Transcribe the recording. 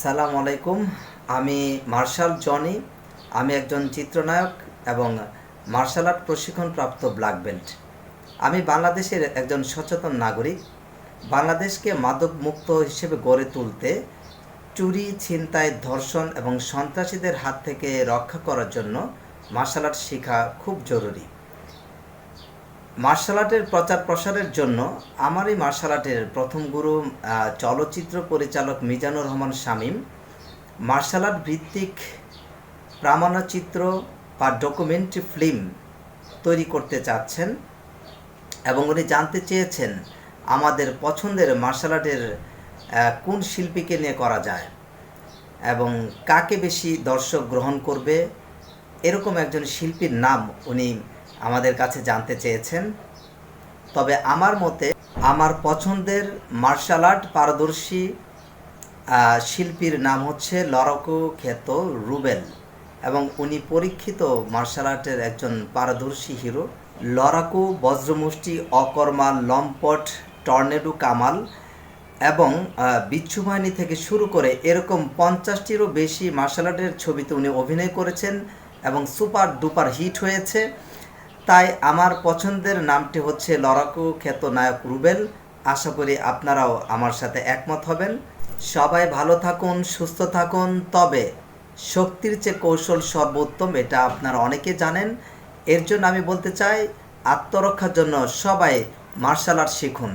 আসসালামু আলাইকুম। আমি মার্শাল জনি। আমি একজন চিত্রনায়ক এবং মার্শাল আর্ট প্রশিক্ষণপ্রাপ্ত ব্ল্যাক বেল্ট। আমি বাংলাদেশের একজন সচেতন নাগরিক। বাংলাদেশকে মাদক মুক্ত হিসেবে গড়ে তুলতে চুরি, ছিনতাই, ধর্ষণ এবং সন্ত্রাসীদের হাত থেকে রক্ষা করার জন্য মার্শাল আর্ট শেখা খুব জরুরি। মার্শাল আর্টের প্রচার প্রসারের জন্য আমার এই মার্শাল আর্টের প্রথম গুরু চলচ্চিত্র পরিচালক মিজানুর রহমান শামীম মার্শাল আর্ট ভিত্তিক প্রামাণ্যচিত্র বা ডকুমেন্টারি ফিল্ম তৈরি করতে চাচ্ছেন এবং উনি জানতে চেয়েছেন আমাদের পছন্দের মার্শাল আর্টের কোন শিল্পীকে নিয়ে করা যায় এবং কাকে বেশি দর্শক গ্রহণ করবে, এরকম একজন শিল্পীর নাম উনি আমাদের কাছে জানতে চেয়েছেন। তবে আমার মতে আমার পছন্দের মার্শাল আর্ট পারদর্শী শিল্পীর নাম হচ্ছে লরকো খ্যাত রুবেল এবং উনি পরীক্ষিত মার্শাল আর্টের একজন পারদর্শী হিরো। লড়াকু বজ্রমুষ্টি অকর্মা লম্পট টর্নেডো কামাল এবং আহ, বিচ্ছু বাহিনী থেকে শুরু করে এরকম পঞ্চাশটিরও বেশি মার্শাল আর্টের ছবিতে উনি অভিনয় করেছেন এবং সুপার ডুপার হিট হয়েছে। তাই আমার পছন্দের নামটি হচ্ছে লড়াকু খ্যাত নায়ক রুবেল। আশা করি আপনারাও আমার সাথে একমত হবেন। সবাই ভালো থাকুন, সুস্থ থাকুন। তবে শক্তির চেয়ে কৌশল সর্বোত্তম এটা আপনারা অনেকে জানেন। এর জন্য আমি বলতে চাই, আত্মরক্ষার জন্য সবাই মার্শাল আর্ট শিখুন।